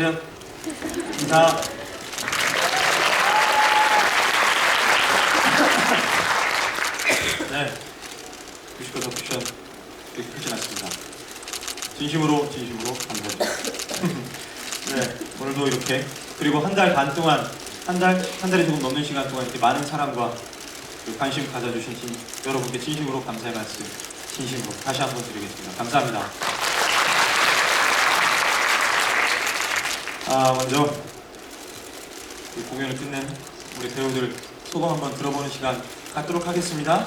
인사하세요. 인사. 네. 뮤지컬 이렇게 끝이 났습니다. 진심으로 진심으로 감사드립니다. 네, 오늘도 이렇게 그리고 한 달 반 동안 한 달 한 달이 조금 넘는 시간 동안 이렇게 많은 사랑과 그리고 관심 가져주신 진, 여러분께 진심으로 감사의 말씀 진심으로 다시 한 번 드리겠습니다. 감사합니다. 아 먼저 이 공연을 끝낸 우리 배우들 소감 한번 들어보는 시간 갖도록 하겠습니다.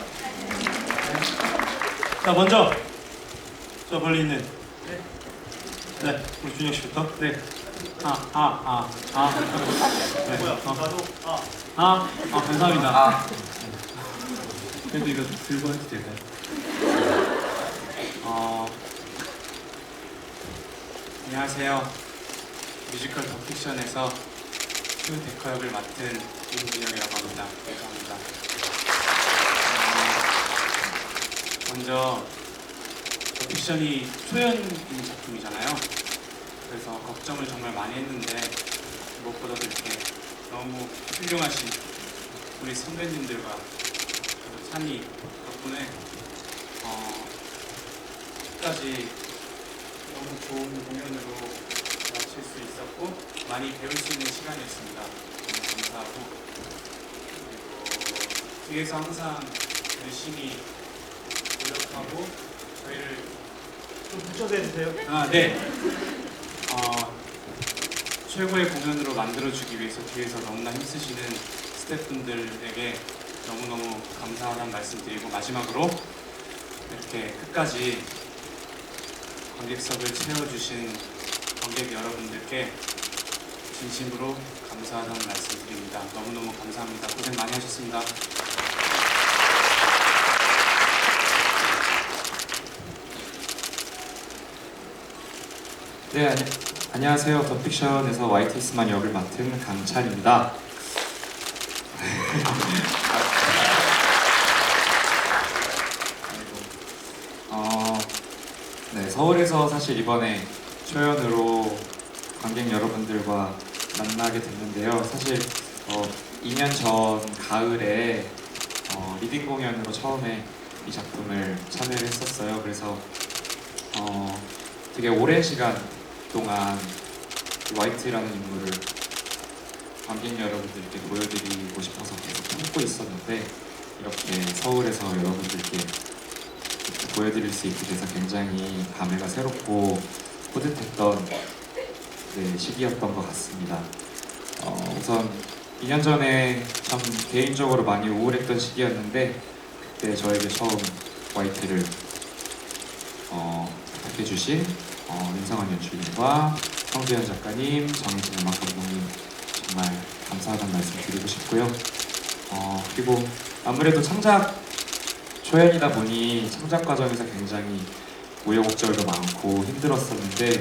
자 먼저 저 멀리 있는 네 우리 준혁 씨부터 네. 아, 아, 아, 아. 네. 뭐야? 어. 아, 아, 아, 감사합니다. 아. 그래도 이거 들고 해도 될까요? 어, 안녕하세요. 뮤지컬 더픽션에서 슈 데커 역을 맡은 임진혁이라고 합니다. 감사합니다. 어, 먼저 더픽션이 초연인 작품이잖아요. 그래서 걱정을 정말 많이 했는데 무엇보다도 이렇게 너무 훌륭하신 우리 선배님들과 찬이 덕분에 어, 끝까지 너무 좋은 공연으로 마칠 수 있었고 많이 배울 수 있는 시간이었습니다. 너무 감사하고 그리고 뒤에서 항상 열심히 노력하고 저희를 좀 붙여서 해주세요. 아, 네. 어, 최고의 공연으로 만들어주기 위해서 뒤에서 너무나 힘쓰시는 스태프분들에게 너무너무 감사하다는 말씀 드리고 마지막으로 이렇게 끝까지 관객석을 채워주신 관객 여러분들께 진심으로 감사하다는 말씀 드립니다. 너무너무 감사합니다. 고생 많이 하셨습니다. 네, 아니, 안녕하세요. 더픽션에서 YTS만 역을 맡은 강찬입니다. 어, 네, 서울에서 사실 이번에 초연으로 관객 여러분들과 만나게 됐는데요. 사실 어, 2년 전 가을에 어, 리딩 공연으로 처음에 이 작품을 참여를 했었어요. 그래서 어, 되게 오랜 시간 동안 이 와이트라는 인물을 관객 여러분들께 보여드리고 싶어서 계속 참고 있었는데 이렇게 서울에서 여러분들께 보여드릴 수 있게 돼서 굉장히 감회가 새롭고 뿌듯했던 네, 시기였던 것 같습니다. 어, 우선 2년 전에 참 개인적으로 많이 우울했던 시기였는데 그때 저에게 처음 와이트를 어, 부탁해주신 어, 윤성환 연출님과 성재현 작가님, 정희진 음악 감독님 정말 감사하다는 말씀 드리고 싶고요. 어, 그리고 아무래도 창작 초연이다 보니 창작 과정에서 굉장히 우여곡절도 많고 힘들었었는데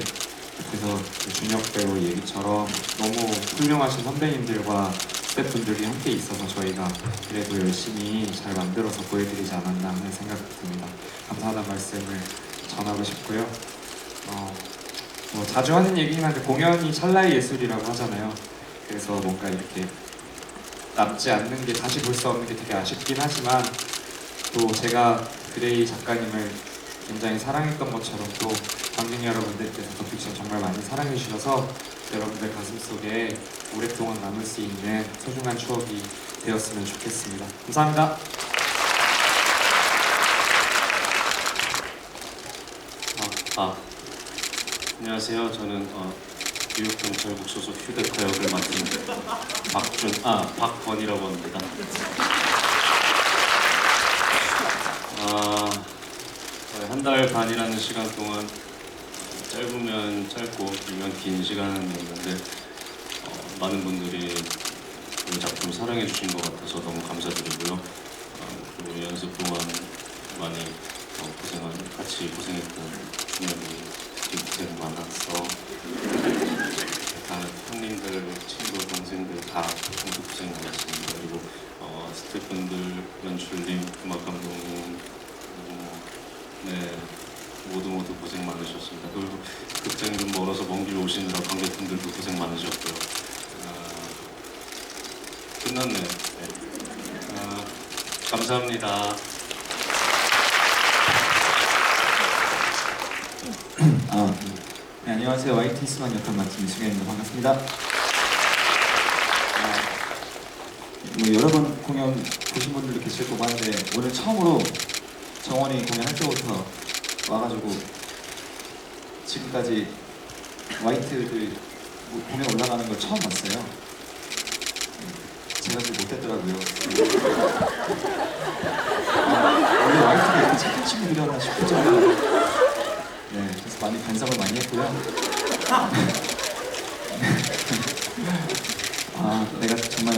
그래서 그 준혁 배우 얘기처럼 너무 훌륭하신 선배님들과 스태프분들이 함께 있어서 저희가 그래도 열심히 잘 만들어서 보여드리지 않았나 하는 생각이 듭니다. 감사하다는 말씀을 전하고 싶고요. 어, 뭐 자주 하는 얘기긴 한데 공연이 찰나의 예술이라고 하잖아요. 그래서 뭔가 이렇게 남지 않는 게 다시 볼 수 없는 게 되게 아쉽긴 하지만 또 제가 그레이 작가님을 굉장히 사랑했던 것처럼 또 관객 여러분들께서 더픽션 정말 많이 사랑해 주셔서 여러분들 가슴 속에 오랫동안 남을 수 있는 소중한 추억이 되었으면 좋겠습니다. 감사합니다. 아, 아. 안녕하세요. 저는 어, 뉴욕 경찰국 소속 휴대카 역을 맡은 박준 아 박건이라고 합니다. 아, 한 달 반이라는 시간 동안 짧으면 짧고 길면 긴 시간이었는데 어, 많은 분들이 이 작품 사랑해 주신 것 같아서 너무 감사드리고요. 어, 그리고 연습 동안 많이 어, 고생한 같이 고생했던 준혁이 고생 많았어. 다 형님들, 친구, 동생들 다 모두 고생 많았습니다. 그리고 어, 스태프분들, 연출님, 음악 감독님, 그리고 네 모두 많으셨습니다. 그리고 극장이 좀 멀어서 먼 길 오시느라 관객분들도 고생 많으셨고요. 아, 끝났네요. 네. 아, 감사합니다. 아, 네, 안녕하세요. YT 스만 역할 맡은 이수경입니다. 반갑습니다. 아, 뭐 여러 번 공연 보신 분들도 계실 거고 한데 오늘 처음으로 정원이 공연할 때부터 와가지고 지금까지 YT들 뭐 공연 올라가는 걸 처음 봤어요. 제가 좀 못했더라고요. 아, 원래 YT가 이렇게 착한 친구들이었나 정도로 네, 그래서 많이 반성을 많이 했고요. 아, 내가 정말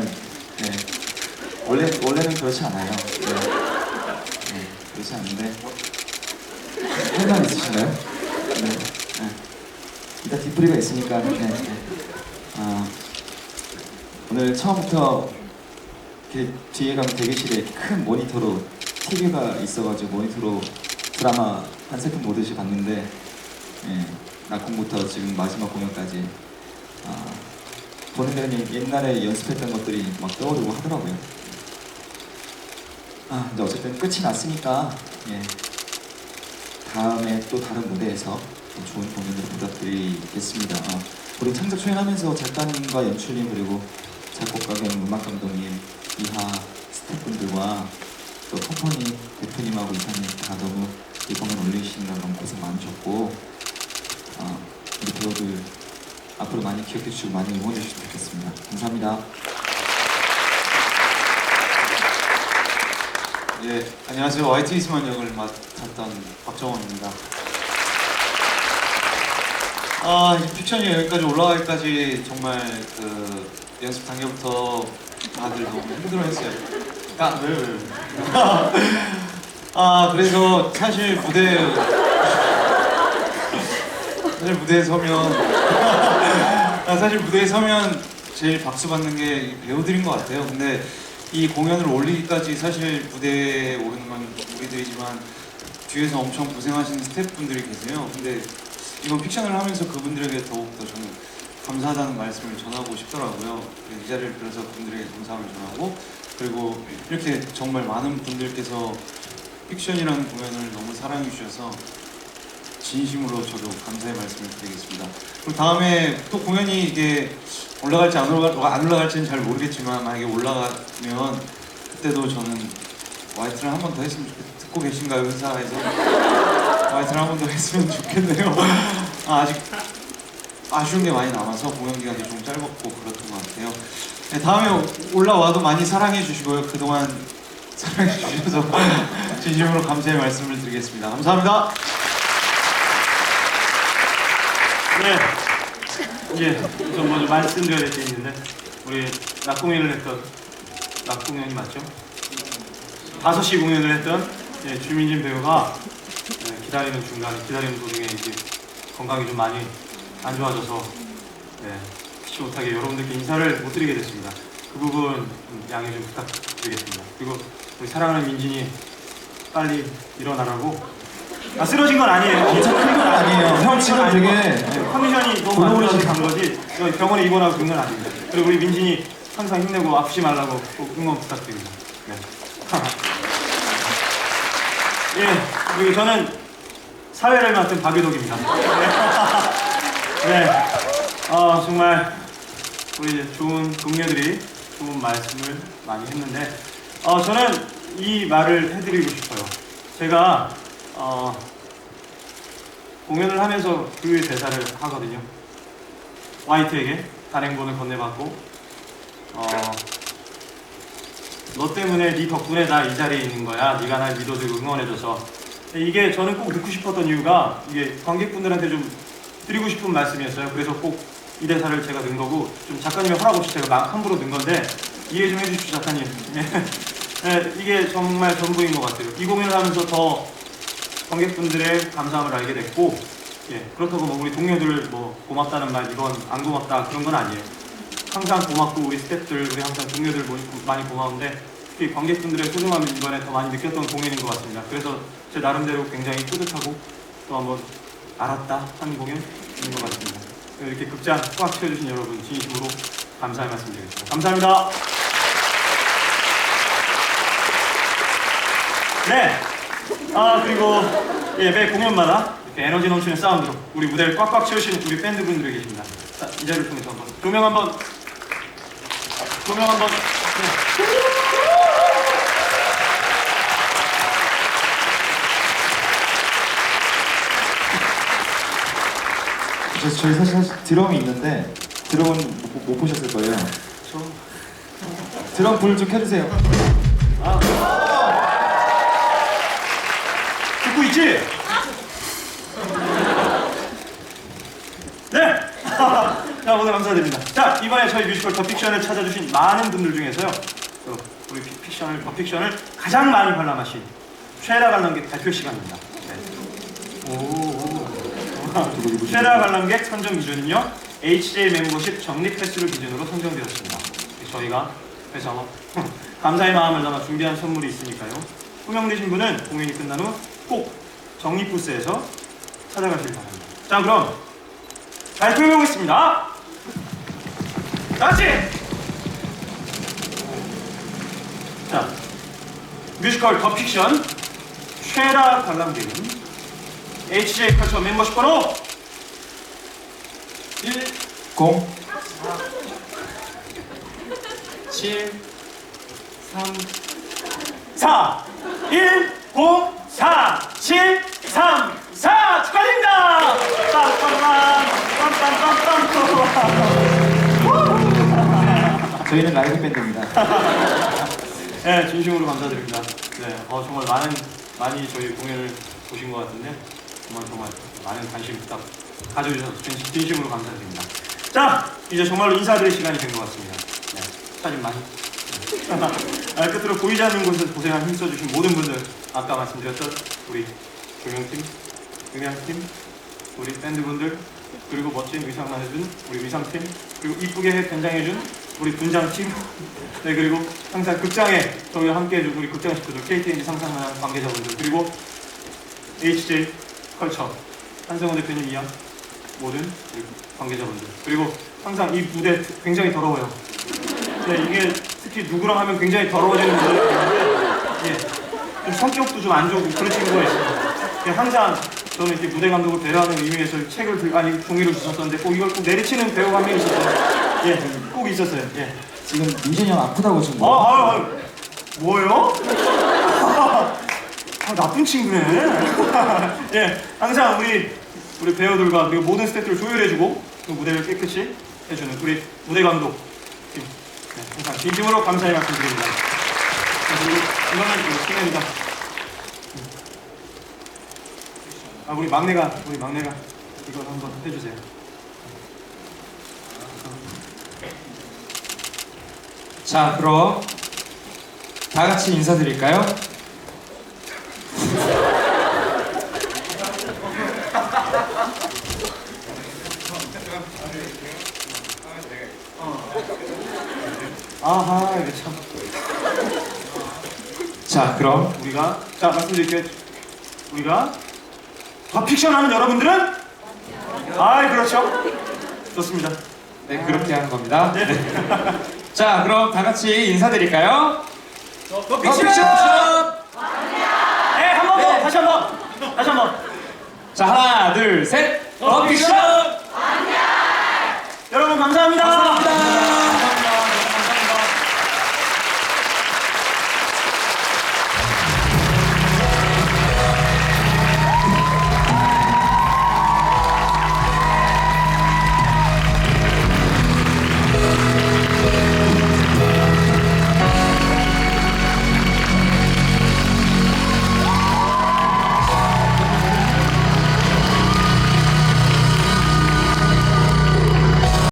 네, 원래 원래는 그렇지 않아요. 네, 네 그렇지 않은데 할 말 있으신가요? 네, 네. 이따 뒷부리가 있으니까 네, 네. 아, 오늘 처음부터 뒤에 가면 대기실에 큰 모니터로 TV가 있어가지고 모니터로 드라마 한세편 보듯이 봤는데 예, 낙공부터 지금 마지막 공연까지 아, 보는 내내 옛날에 연습했던 것들이 막 떠오르고 하더라고요. 아, 근데 어쨌든 끝이 났으니까 예, 다음에 또 다른 무대에서 또 좋은 공연을 부탁드리겠습니다. 어, 우리 창작 초연하면서 작가님과 연출님 그리고 작곡가 겸 음악 감독님, 이하 스태프분들과 또 컴퍼니 대표님하고 이사님 다 너무 이 공연 올리시느라 너무 고생 많으셨고 어, 우리 배우들 앞으로 많이 기억해 주시고 많이 응원해 주시면 좋겠습니다. 감사합니다. 예, 안녕하세요. YT 이스만 역을 맡았던 박정원입니다. 아, 이 픽션이 여기까지 올라가기까지 정말 그 연습 단계부터 다들 너무 힘들어했어요. 아, 왜, 왜, 왜. 아, 그래서 사실 무대 사실 무대에 서면 아, 사실 무대에 서면 제일 박수 받는 게이 배우들인 것 같아요. 근데 이 공연을 올리기까지 사실 무대에 오르는 건 우리들이지만 뒤에서 엄청 고생하시는 스태프분들이 계세요. 근데 이번 픽션을 하면서 그분들에게 더욱더 저는 감사하다는 말씀을 전하고 싶더라고요. 그래서 이 자리를 빌어서 그분들에게 감사함을 전하고 그리고 이렇게 정말 많은 분들께서 픽션이라는 공연을 너무 사랑해 주셔서 진심으로 저도 감사의 말씀을 드리겠습니다. 그리고 다음에 또 공연이 이게 올라갈지 안, 올라갈, 안 올라갈지는 잘 모르겠지만 만약에 올라가면 그때도 저는 와이트를 한 번 더 했으면 좋겠 듣고 계신가요 회사에서 와이트를 한 번 더 했으면 좋겠네요. 아, 아직 아쉬운 게 많이 남아서 공연 기간이 좀 짧았고 그렇던 것 같아요. 네, 다음에 올라와도 많이 사랑해 주시고요. 그동안 사랑해 주셔서 진심으로 감사의 말씀을 드리겠습니다. 감사합니다. 네. 이제 좀 먼저 말씀드려야 될 게 있는데 우리 낮 공연을 했던 낮 공연이 맞죠? 5시 공연을 했던 예, 주민진 배우가 예, 기다리는 중간에 기다리는 도중에 이제 건강이 좀 많이 안 좋아져서 예, 피치 못하게 여러분들께 인사를 못 드리게 됐습니다. 그 부분 좀 양해 좀 부탁드리겠습니다. 그리고 우리 사랑하는 민진이 빨리 일어나라고 아 쓰러진 건 아니에요. 엄청 큰 건 아니에요. 형 지금 되게 네, 컨디션이 너무 안 좋아서 간 거지 저 병원에 입원하고 그런 건 아닙니다. 그리고 우리 민진이 항상 힘내고 아프지 말라고 꼭 응원 부탁드립니다. 네. 예, 그리고 저는 사회를 맡은 박유덕입니다. 네, 어, 정말 우리 좋은 동료들이 좋은 말씀을 많이 했는데 어, 저는 이 말을 해드리고 싶어요. 제가 어, 공연을 하면서 그 대사를 하거든요. 화이트에게 단행본을 건네받고 어, 너 때문에 네 덕분에 나 이 자리에 있는 거야. 네가 날 믿어주고 응원해줘서 이게 저는 꼭 듣고 싶었던 이유가 이게 관객분들한테 좀 드리고 싶은 말씀이었어요. 그래서 꼭 이 대사를 제가 넣은 거고 좀 작가님의 허락 없이 제가 막 함부로 넣은 건데 이해 좀 해주십시오 작가님. 네, 이게 정말 전부인 것 같아요. 이 공연을 하면서 더 관객분들의 감사함을 알게 됐고 예, 그렇다고 뭐 우리 동료들 뭐 고맙다는 말 이건 안 고맙다 그런 건 아니에요. 항상 고맙고 우리 스태프들 우리 항상 동료들 모- 많이 고마운데 특히 관객분들의 소중함을 이번에 더 많이 느꼈던 공연인 것 같습니다. 그래서 제 나름대로 굉장히 뿌듯하고 또 한번 알았다 하는 공연인 것 같습니다. 이렇게 극장 꽉 채워주신 여러분 진심으로 감사의 말씀드리겠습니다. 감사합니다. 네. 아 그리고 예, 매 공연마다 이렇게 에너지 넘치는 사운드로 우리 무대를 꽉꽉 채우시는 우리 밴드분들이 계십니다. 자, 이 자리를 통해서 한번 조명 한번 조명 한번 네. 저, 저희 사실, 사실 드럼이 있는데 드럼은 못, 못 보셨을 거예요. 저 드럼 불 좀 켜주세요. 듣 고 있지? 네! 자, 오늘 감사드립니다. 자, 이번에 저희 뮤지컬 더 픽션을 찾아주신 많은 분들 중에서요. 또 우리 피- 픽션을, 더 픽션을 가장 많이 관람하신 최다 관람객 발표 시간입니다. 네. 오, 오. 최다 관람객 선정 기준은요. HJ 멤버십 적립 횟수를 기준으로 선정되었습니다. 저희가 그래서 감사의 마음을 담아 준비한 선물이 있으니까요. 호명되신 분은 공연이 끝난 후 꼭 정립 부스에서 찾아가시길 바랍니다. 자, 그럼 발표해 보겠습니다. 다 같이! 자, 뮤지컬 더 픽션 최다 관람객은 HJ 컬처 멤버십 번호 1 공. 7 3 4 1 0 4 7 3 4 축하드립니다. 빰빰빰 빰빰빰빰 저희는 라이브 밴드입니다. 네, 진심으로 감사드립니다. 네, 어, 정말 많은 많이 저희 공연을 보신 것 같은데 정말 정말 많은 관심 딱 가져주셔서 진, 진심 으로 감사드립니다. 자, 이제 정말로 인사드릴 시간이 된 것 같습니다. 네, 사진 많이. 아, 끝으로 보이지 않는 곳에서 고생한 힘써주신 모든 분들 아까 말씀드렸던 우리 조명팀, 음향팀, 우리 밴드분들 그리고 멋진 의상만 해준 우리 의상팀 그리고 이쁘게 변장해준 우리 분장팀 네 그리고 항상 극장에 저희와 함께 해준 우리 극장 식구들 KTNG 상상하는 관계자분들 그리고 HJ 컬처 한성원 대표님 이하 모든 관계자분들 그리고 항상 이 무대 굉장히 더러워요. 네 이게 특히 누구랑 하면 굉장히 더러워지는 있는데 예, 좀 성격도 좀 안 좋고 그런 친구가 있어요. 예, 항상 저는 이렇게 무대 감독을 배려하는 의미에서 책을 들 아니 종이를 주셨었는데 꼭 이걸 꼭 내리치는 배우가 한 명 있었어요 예, 꼭 있었어요 예. 지금 민준이 형 아프다고 지금 아, 뭐? 아, 아, 뭐예요? 아, 나쁜 친구네. 예, 항상 우리 우리 배우들과 그리고 모든 스태프들을 조율해주고 그 무대를 깨끗이 해주는 우리 무대 감독 팀. 네, 항상 진심으로 감사의 말씀드립니다. 이거는 팀입니다. 아, 우리 막내가 우리 막내가 이걸 한번 해주세요. 자, 그럼 다 같이 인사드릴까요? 아하, 이게 참. 자, 그럼 우리가 자 말씀드릴게요. 우리가 더 픽션 하는 여러분들은 아 그렇죠. 좋습니다. 네, 그렇게 하는 겁니다. 네. 자, 그럼 다 같이 인사드릴까요? 더더 픽션. 픽션! 네, 한 번 더. 다시 한 번. 다시 한 번. 자, 하나, 둘, 셋! 더 픽션! 여러분 감사합니다.